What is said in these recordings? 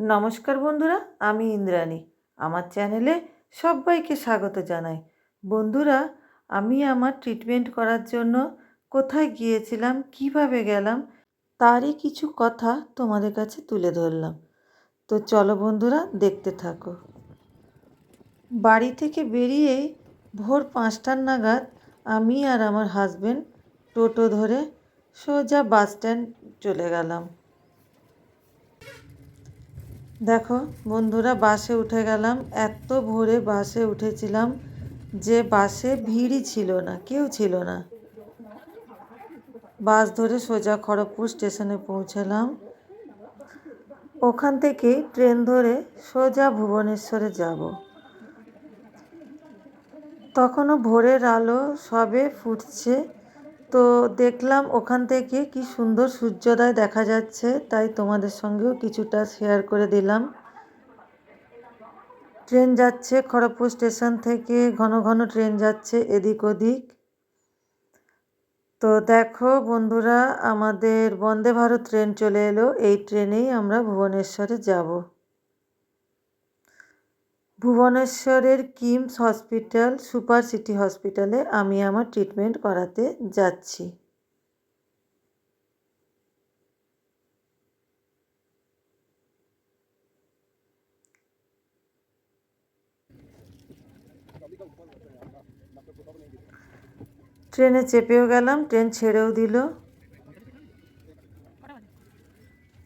নমস্কার বন্ধুরা, আমি ইন্দ্রাণী। আমার চ্যানেলে সবাইকে স্বাগত জানাই। বন্ধুরা, আমি আমার ট্রিটমেন্ট করার জন্য কোথায় গিয়েছিলাম, কীভাবে গেলাম, তারই কিছু কথা তোমাদের কাছে তুলে ধরলাম। তো চলো বন্ধুরা, দেখতে থাকো। বাড়ি থেকে বেরিয়েই ভোর পাঁচটার নাগাদ আমি আর আমার হাজবেন্ড টোটো ধরে সোজা বাস স্ট্যান্ড চলে গেলাম। দেখো, বন্ধুরা, বাসে উঠে গেলাম। এত ভোরে বাসে উঠেছিলাম যে বাসে ভিড়ই ছিল না, কেউ ছিল না। বাস ধরে সোজা খড়গপুর স্টেশনে পৌঁছালাম। ওখান থেকে ট্রেন ধরে সোজা ভুবনেশ্বরে যাব। তখনও ভোরের আলো সবে ফুটছে। তো দেখলাম ওখান থেকে কি সুন্দর সূর্যোদয় দেখা যাচ্ছে, তাই তোমাদের সঙ্গেও কিছুটা শেয়ার করে দিলাম। ট্রেন যাচ্ছে খড়গপুর স্টেশন থেকে, ঘন ঘন ট্রেন যাচ্ছে এদিক ওদিক। তো দেখো বন্ধুরা, আমাদের বন্দে ভারত ট্রেন চলে এলো, এই ট্রেনেই আমরা ভুবনেশ্বরে যাব। ভুবনেশ্বরের কিমস হসপিটাল, সুপার সিটি হসপিটালে আমি আমার ট্রিটমেন্ট করাতে যাচ্ছি। ট্রেনে চেপেও গেলাম, ট্রেন ছেড়েও দিল।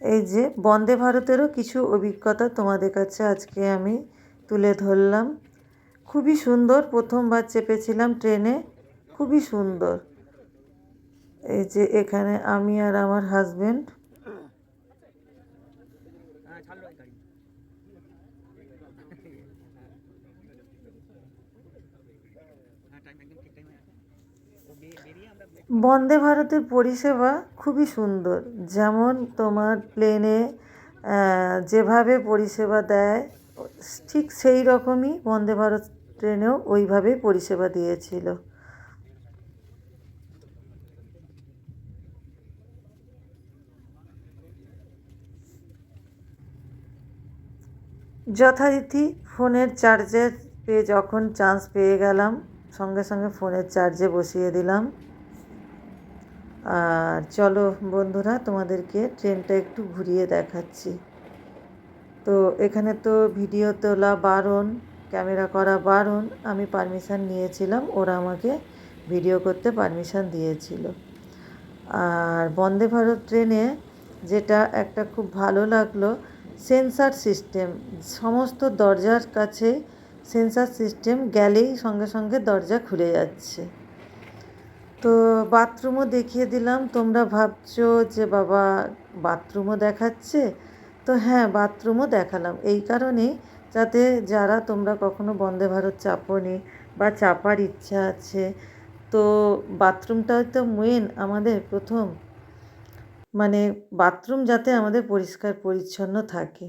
এই যে বন্দে ভারতেরও কিছু অভিজ্ঞতা তোমাদের কাছে আজকে আমি তুলে ধরলাম। খুবই সুন্দর, প্রথমবার চেপেছিলাম ট্রেনে, খুবই সুন্দর। এই যে এখানে আমি আর আমার হাজবেন্ড বন্দে ভারতের পরিষেবা খুবই সুন্দর। যেমন তোমার প্লেনে যেভাবে পরিষেবা দেয় ঠিক সেই রকমই বন্দে ভারত ট্রেনেও ওইভাবেই পরিষেবা দিয়েছিল। যথারীতি ফোনের চার্জের পেয়ে যখন চান্স পেয়ে গেলাম, সঙ্গে সঙ্গে ফোনের চার্জে বসিয়ে দিলাম। আর চলো বন্ধুরা, তোমাদেরকে ট্রেনটা একটু ঘুরিয়ে দেখাচ্ছি। তো এখানে তো ভিডিও তোলা বারণ, ক্যামেরা করা বারণ, আমি পারমিশান নিয়েছিলাম, ওরা আমাকে ভিডিও করতে পারমিশান দিয়েছিল। আর বন্দে ভারত ট্রেনে যেটা একটা খুব ভালো লাগল, সেন্সার সিস্টেম, সমস্ত দরজার কাছে সেন্সার সিস্টেম গেলেই সঙ্গে সঙ্গে দরজা খুলে যাচ্ছে। তো বাথরুমও দেখিয়ে দিলাম, তোমরা ভাবছ যে বাবা বাথরুমও দেখাচ্ছে তো হ্যাঁ বাথরুমও দেখালাম। এই কারণেই যাতে যারা তোমরা কখনো বন্দে ভারত চাপনি বা চাপার ইচ্ছা আছে, তো বাথরুমটা তো মেন আমাদের প্রথম মানে বাথরুম যাতে আমাদের পরিষ্কার পরিচ্ছন্ন থাকে,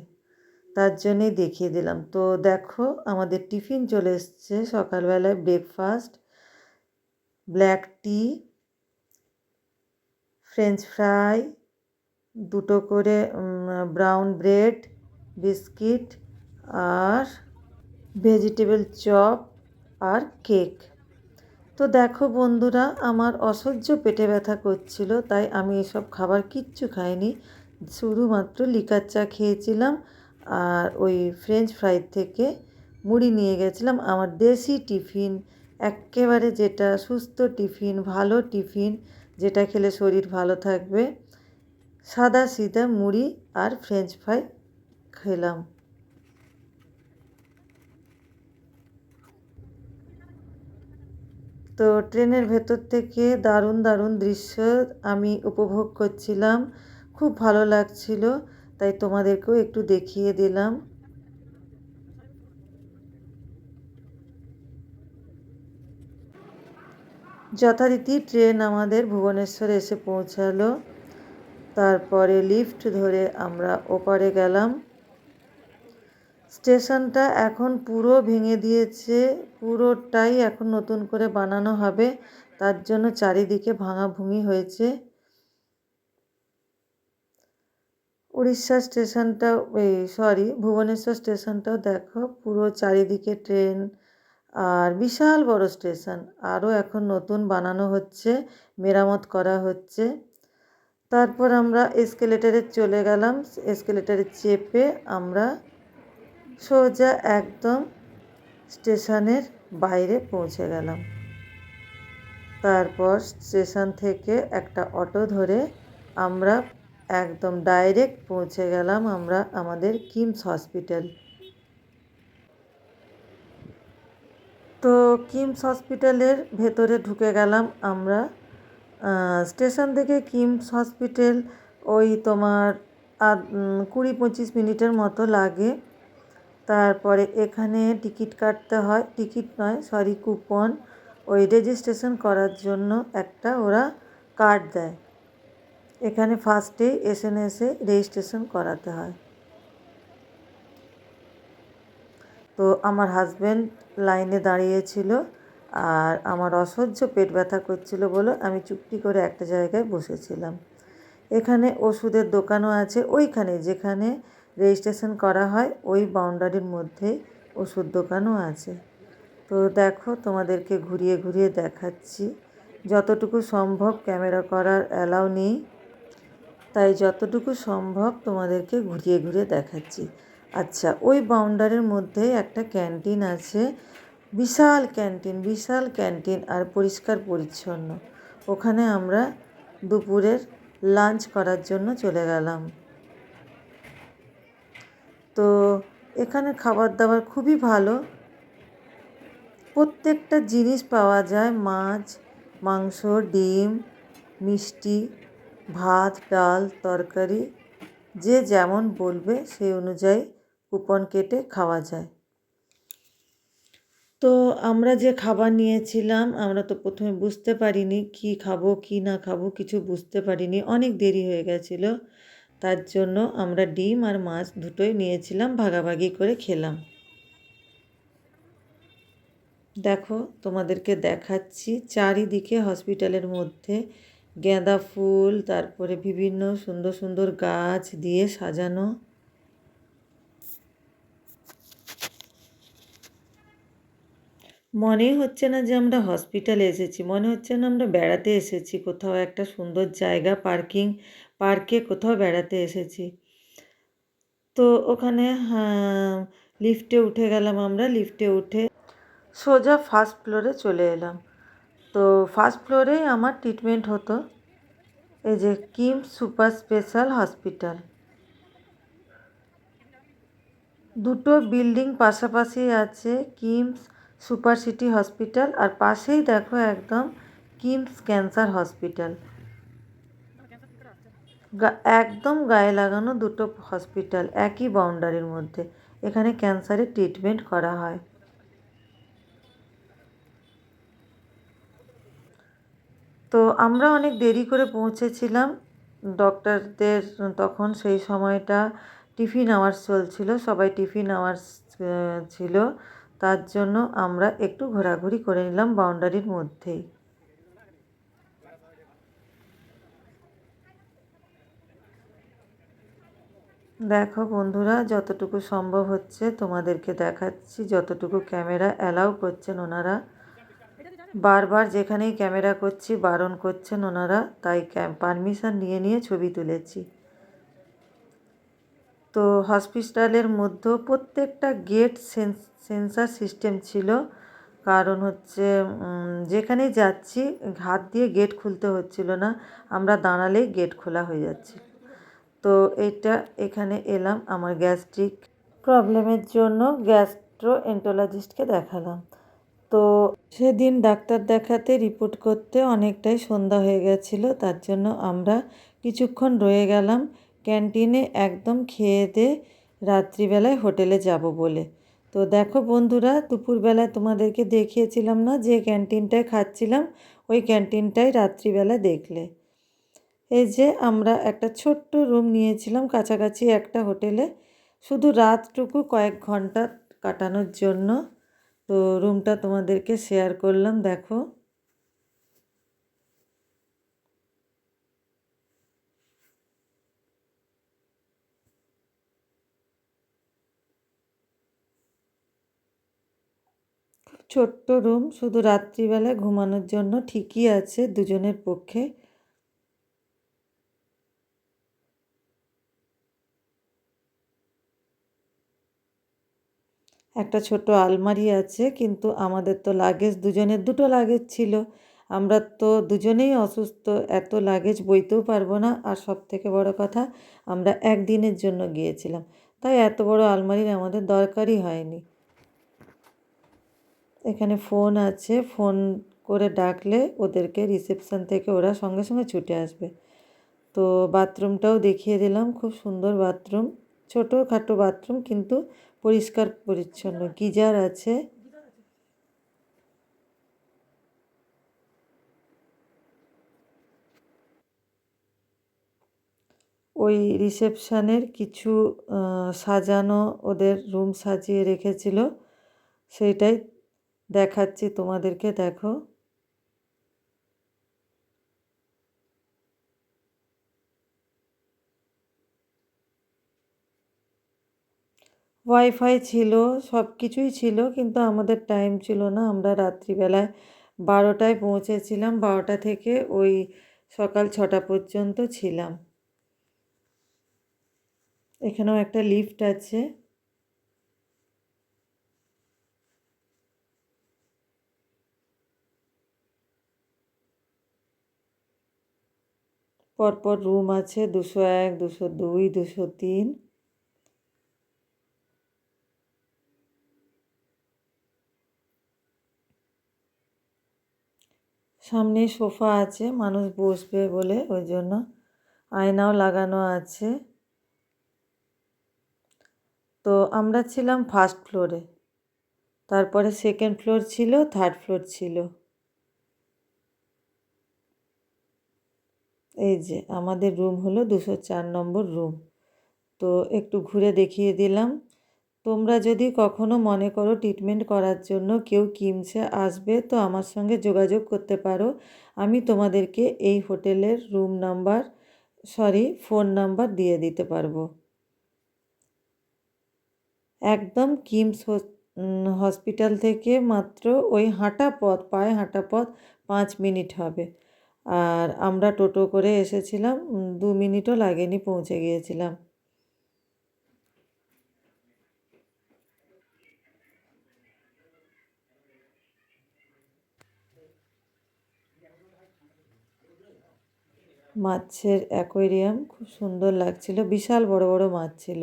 তার জন্যেই দেখিয়ে দিলাম। তো দেখো, আমাদের টিফিন চলে এসছে সকালবেলায় breakfast black tea French fry দুটো করে ব্রাউন ব্রেড, বিস্কিট আর ভেজিটেবল চপ আর কেক। তো দেখো বন্ধুরা, আমার অসহ্য পেটে ব্যথা করছিল, তাই আমি এসব খাবার কিচ্ছু খাইনি। শুধুমাত্র লিকার চা খেয়েছিলাম আর ওই ফ্রেঞ্চ ফ্রাই থেকে মুড়ি নিয়ে গেছিলাম। আমার দেশি টিফিন একেবারে যেটা সুস্থ টিফিন, ভালো টিফিন, যেটা খেলে শরীর ভালো থাকবে। সাদা সিধা মুড়ি আর ফ্রেঞ্চ ফ্রাই খেলাম। তো ট্রেনের ভেতর থেকে দারুণ দারুণ দৃশ্য আমি উপভোগ করছিলাম। খুব ভালো লাগছিল, তাই তোমাদেরকেও একটু দেখিয়ে দিলাম। যথারীতি ট্রেন আমাদের ভুবনেশ্বরে এসে পৌঁছালো। তারপরে লিফট ধরে আমরা ওপারে গেলাম। স্টেশনটা এখন পুরো ভেঙে দিয়েছে, পুরোটাই এখন নতুন করে বানানো হবে, তার জন্য চারিদিকে ভাঙাভুঙি হয়েছে। উড়িষ্যা স্টেশনটাও এই সরি, ভুবনেশ্বর স্টেশনটাও দেখো, পুরো চারিদিকে ট্রেন আর বিশাল বড় স্টেশন, আরও এখন নতুন বানানো হচ্ছে, মেরামত করা হচ্ছে। তারপর আমরা এসকেলেটারে চলে গেলাম। এসকেলেটারে চেপে আমরা সোজা একদম স্টেশনের বাইরে পৌঁছে গেলাম। তারপর স্টেশন থেকে একটা অটো ধরে আমরা একদম ডাইরেক্ট পৌঁছে গেলাম আমরা আমাদের কিমস হসপিটাল। তো কিমস হসপিটালের ভেতরে ঢুকে গেলাম আমরা। স্টেশন থেকে কিমস হসপিটাল ওই তোমার আধ কুড়ি পঁচিশ মিনিটের মতো লাগে। তারপরে এখানে টিকিট কাটতে হয়, টিকিট নয়, সরি, কুপন। ওই রেজিস্ট্রেশন করার জন্য একটা ওরা কার্ড দেয়। এখানে ফার্স্টে এসে এসে রেজিস্ট্রেশন করাতে হয়। তো আমার হাজব্যান্ড লাইনে দাঁড়িয়েছিল। আর আমার অসহ্য পেট ব্যথা করছিল বলে আমি চুপটি করে একটা জায়গায় বসেছিলাম। এখানে ওষুধের দোকানও আছে। ওইখানে যেখানে রেজিস্ট্রেশন করা হয়, ওই বাউন্ডারির মধ্যেই ওষুধ দোকানও আছে। তো দেখো, তোমাদেরকে ঘুরিয়ে ঘুরিয়ে দেখাচ্ছি। যতটুকু সম্ভব ক্যামেরা করার অ্যালাউ নেই। তাই যতটুকু সম্ভব তোমাদেরকে ঘুরিয়ে ঘুরিয়ে দেখাচ্ছি। আচ্ছা ওই বাউন্ডারির মধ্যে একটা ক্যান্টিন আছে। বিশাল ক্যান্টিন বিশাল ক্যান্টিন আর পরিষ্কার পরিচ্ছন্ন। ওখানে আমরা দুপুরের লাঞ্চ করার জন্য চলে গেলাম। তো এখানে খাবার দাবার খুবই ভালো। প্রত্যেকটা জিনিস পাওয়া যায়, মাছ, মাংস, ডিম, মিষ্টি, ভাত, ডাল, তরকারি, যে যেমন বলবে সেই অনুযায়ী কুপন কেটে খাওয়া যায়। তো আমরা যে খাবার নিয়েছিলাম, আমরা তো প্রথমে বুঝতে পারিনি কি খাব, কি না খাব, কিছু বুঝতে পারিনি। অনেক দেরি হয়ে গেছিল। তার জন্য আমরা ডিম আর মাছ দুটোই নিয়েছিলাম, ভাগাভাগি করে খেলাম। দেখো, তোমাদেরকে দেখাচ্ছি চারিদিকে হসপিটালের মধ্যে গেঁদা ফুল, তারপরে বিভিন্ন সুন্দর সুন্দর গাছ দিয়ে সাজানো। মনেই হচ্ছে না যে আমরা হসপিটালে এসেছি, মনে হচ্ছে না আমরা বেড়াতে এসেছি কোথাও একটা সুন্দর জায়গা পার্কিং পার্কে কোথাও বেড়াতে এসেছি। তো ওখানে লিফটে উঠে গেলাম আমরা লিফটে উঠে সোজা ফার্স্ট ফ্লোরে চলে এলাম। তো ফার্স্ট ফ্লোরেই আমার ট্রিটমেন্ট হতো, এই যে কিম সুপার স্পেশাল হসপিটাল দুটো বিল্ডিং পাশাপাশি আছে কিমস সুপার সিটি হসপিটাল আর পাশেই দেখো একদম কিমস ক্যান্সার হসপিটাল। একদম গায়ে লাগানো দুটো হসপিটাল একই বাউন্ডারির মধ্যে। এখানে ক্যান্সারের ট্রিটমেন্ট করা হয়। তো আমরা অনেক দেরি করে পৌঁছেছিলাম। ডক্টরদের তখন সেই সময়টা টিফিন আওয়ার্স চলছিল, সবাই টিফিন আওয়ার্স ছিল। তার জন্য আমরা একটু ঘোরাঘুরি করে নিলাম বাউন্ডারির মধ্যেই। দেখো বন্ধুরা, যতটুকু সম্ভব হচ্ছে তোমাদেরকে দেখাচ্ছি, যতটুকু ক্যামেরা অ্যালাউ করছেন ওনারা। বারবার যেখানেই ক্যামেরা করছি, বারণ করছেন ওনারা, তাই পারমিশন নিয়ে নিয়ে ছবি তুলেছি। তো হসপিটালের মধ্যেও প্রত্যেকটা গেট সেন্সার সিস্টেম ছিল। কারণ হচ্ছে যেখানেই যাচ্ছি, হাত দিয়ে গেট খুলতে হচ্ছিল না। আমরা দাঁড়ালেই গেট খোলা হয়ে যাচ্ছে তো এটা এখানে এলাম, আমার গ্যাস্ট্রিক প্রবলেমের জন্য গ্যাস্ট্রো এন্টোলজিস্টকে দেখালাম। তো সেদিন ডাক্তার দেখাতে রিপোর্ট করতে অনেকটাই সন্ধ্যা হয়ে গেছিল, তার জন্য আমরা কিছুক্ষণ রয়ে গেলাম। ক্যান্টিনে একদম খেয়ে দিয়ে রাত্রিবেলায় হোটেলে যাব বলে। তো দেখো বন্ধুরা, দুপুরবেলায় তোমাদেরকে দেখিয়েছিলাম না যে ক্যান্টিনটায় খাচ্ছিলাম, ওই ক্যান্টিনটাই রাত্রিবেলা দেখলে। এই যে আমরা একটা ছোট্ট রুম নিয়েছিলাম, কাছাকাছি একটা হোটেলে। শুধু রাতটুকু কয়েক ঘণ্টা কাটানোর জন্য। তো রুমটা তোমাদেরকে শেয়ার করলাম, দেখো। ছোট্ট রুম, শুধু রাত্রিবেলায় ঘুমানোর জন্য ঠিকই আছে দুজনের পক্ষে। একটা ছোট আলমারি আছে, কিন্তু আমাদের তো লাগেজ, দুজনের দুটো লাগেজ ছিল। আমরা তো দুজনেই অসুস্থ, এত লাগেজ বইতেও পারব না। আর সব থেকে বড় কথা, আমরা একদিনের জন্য গিয়েছিলাম। তাই এত বড় আলমারির আমাদের দরকারই হয়নি। এখানে ফোন আছে, ফোন করে ডাকলে ওদেরকে রিসেপশন থেকে ওরা সঙ্গে সঙ্গে ছুটে আসবে। তো বাথরুমটাও দেখিয়ে দিলাম, খুব সুন্দর বাথরুম ছোটো খাটো বাথরুম কিন্তু পরিষ্কার পরিচ্ছন্ন। গিজার আছে? ওই রিসেপশানের কিছু সাজানো ওদের রুম সাজিয়ে রেখেছিল, সেইটাই দেখাচ্ছি তোমাদেরকে, দেখো। ওয়াইফাই ছিল সব কিছুই ছিল, কিন্তু আমাদের টাইম ছিল না। আমরা রাত্রিবেলায় বারোটায় পৌঁছেছিলাম, বারোটা থেকে ওই সকাল ছটা পর্যন্ত ছিলাম। এখানেও একটা লিফট আছে। পরপর রুম আছে দুশো এক, দুশো দুই, দুশো তিন। সামনে সোফা আছে, মানুষ বসবে বলে ওই জন্য। আয়নাও লাগানো আছে। তো আমরা ছিলাম ফার্স্ট ফ্লোরে তারপরে সেকেন্ড ফ্লোর ছিল থার্ড ফ্লোর ছিল। এই যে আমাদের রুম হলো দুশো চার নম্বর রুম তো একটু ঘুরে দেখিয়ে দিলাম। তোমরা যদি কখনো মনে করো ট্রিটমেন্ট করার জন্য কেউ কিমসে আসবে, তো আমার সঙ্গে যোগাযোগ করতে পারো। আমি তোমাদেরকে এই হোটেলের room number sorry phone number দিয়ে দিতে পারব। একদম কিমস হসপিটাল থেকে মাত্র ওই হাঁটা পথ, পায়ে হাঁটা পথ পাঁচ মিনিট হবে। আর আমরা টোটো করে এসেছিলাম দু মিনিটও লাগেনি পৌঁছে গিয়েছিলাম। মাছের অ্যাকোয়ারিয়াম খুব সুন্দর লাগছিল, বিশাল বড় বড় মাছ ছিল।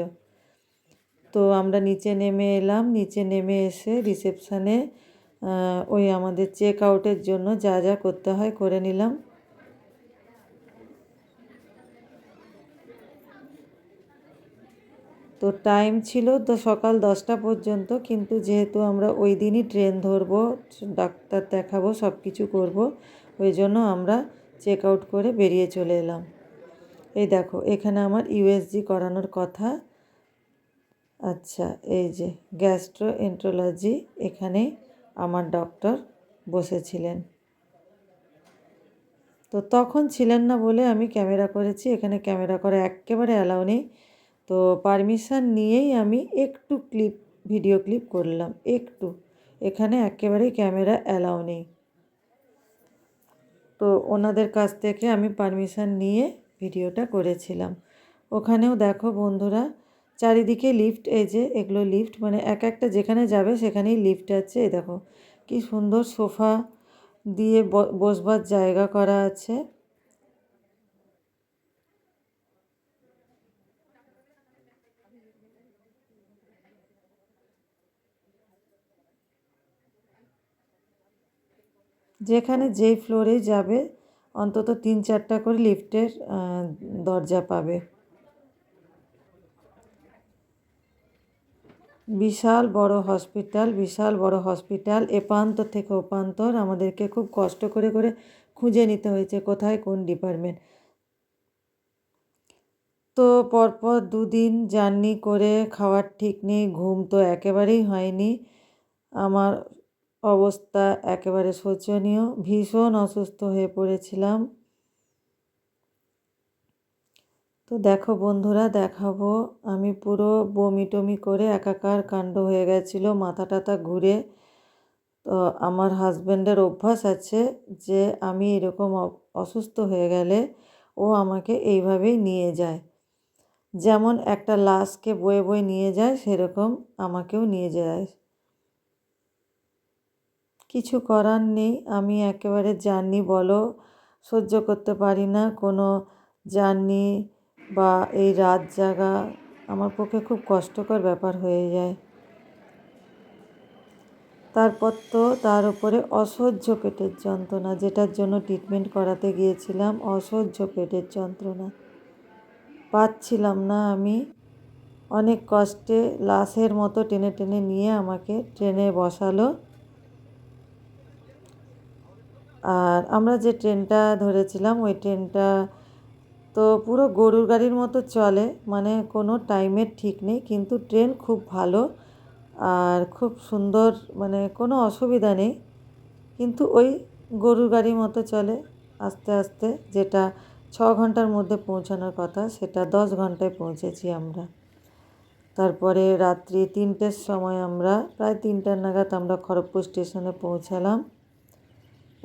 তো আমরা নিচে নেমে এলাম, নিচে নেমে এসে রিসেপশানে ওই আমাদের চেক আউটের জন্য যা যা করতে হয় করে নিলাম। তো টাইম ছিল তো সকাল দশটা পর্যন্ত, কিন্তু যেহেতু আমরা ওই দিনই ট্রেন ধরবো, ডাক্তার দেখাবো সব কিছু করব, ওই জন্য আমরা চেক আউট করে বেরিয়ে চলে এলাম। এই দেখো, এখানে আমার ইউএসজি করানোর কথা। আচ্ছা এই যে গ্যাস্ট্রো এন্ট্রোলজি এখানে আমার ডক্টর বসেছিলেন। তো তখন ছিলেন না বলে আমি ক্যামেরা করেছি, এখানে ক্যামেরা করা একেবারে অ্যালাউ নেই। তো পারমিশন নিয়েই আমি একটু ক্লিপ ভিডিও ক্লিপ করলাম, একটু। এখানে একেবারেই ক্যামেরা অ্যালাউ নেই। তো ওনাদের কাছ থেকে আমি পারমিশন নিয়ে ভিডিওটা করেছিলাম। ওখানেও দেখো বন্ধুরা, চারিদিকে লিফট এই যে এগুলো লিফট মানে এক একটা যেখানে যাবে সেখানেই লিফট আছে, এই দেখো। কি সুন্দর সোফা দিয়ে বসবার জায়গা করা আছে। যেখানে যেই ফ্লোরে যাবে, অন্তত তিন চারটা করে লিফটের দরজা পাবে। বিশাল বড় হসপিটাল বিশাল বড় হসপিটাল এপান্ত থেকে ওপান্তর আমাদেরকে খুব কষ্ট করে করে খুঁজে নিতে হয়েছে কোথায় কোন ডিপার্টমেন্ট তো পরপর দুদিন জার্নি করে খাওয়ার ঠিক নেই, ঘুম তো একেবারেই হয়নি। আমার অবস্থা একেবারে শোচনীয়। ভীষণ অসুস্থ হয়ে পড়েছিলাম। তো দেখো বন্ধুরা, দেখাবো। আমি পুরো বমি টমি করে একাকার কাণ্ড হয়ে গেছিল মাথা টাথা ঘুরে। তো আমার হাজব্যান্ডের অভ্যাস আছে যে আমি এরকম অসুস্থ হয়ে গেলে ও আমাকে এইভাবেই নিয়ে যায়। যেমন একটা লাশকে বয়ে বয়ে নিয়ে যায়, সেরকম আমাকেও নিয়ে যায়। কিছু করার নেই। আমি একেবারে জার্নি বলো সহ্য করতে পারি না। কোনো জার্নি বা এই রাত জাগা আমার পক্ষে খুব কষ্টকর ব্যাপার হয়ে যায়। তারপর তো তার উপরে অসহ্য পেটের যন্ত্রণা, যেটার জন্য ট্রিটমেন্ট করাতে গিয়েছিলাম, অসহ্য পেটের যন্ত্রণা। পাচ্ছিলাম না আমি। অনেক কষ্টে লাশের মতো টেনে টেনে নিয়ে আমাকে ট্রেনে বসালো। আর আমরা যে ট্রেনটা ধরেছিলাম, ওই ট্রেনটা তো পুরো গরুর গাড়ির মতো চলে মানে কোনো টাইমের ঠিক নেই, কিন্তু ট্রেন খুব ভালো আর খুব সুন্দর মানে কোনো অসুবিধা নেই। কিন্তু ওই গরুর গাড়ির মতো চলে আস্তে আস্তে, যেটা ছ ঘণ্টার মধ্যে পৌঁছানোর কথা, সেটা দশ ঘন্টায় পৌঁছেছি আমরা। তারপরে রাত্রি তিনটের সময় আমরা, প্রায় তিনটার নাগাদ আমরা খড়গপুর স্টেশনে পৌঁছালাম।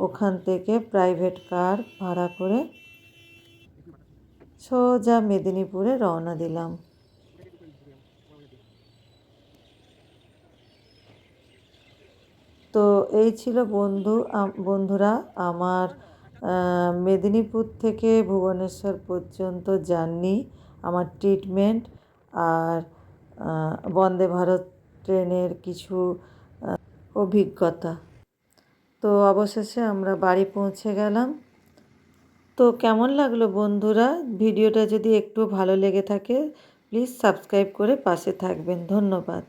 ওখান থেকে প্রাইভেট কার ভাড়া করে সোজা মেদিনীপুরে রওনা দিলাম। তো এই ছিল বন্ধু বন্ধুরা, আমার মেদিনীপুর থেকে ভুবনেশ্বর পর্যন্ত জার্নি, আমার ট্রিটমেন্ট আর বন্দে ভারত ট্রেনের কিছু অভিজ্ঞতা। তো অবশেষে আমরা বাড়ি পৌঁছে গেলাম। তো কেমন লাগল বন্ধুরা? ভিডিওটা যদি একটু ভালো লেগে থাকে প্লিজ সাবস্ক্রাইব করে পাশে থাকবেন। ধন্যবাদ।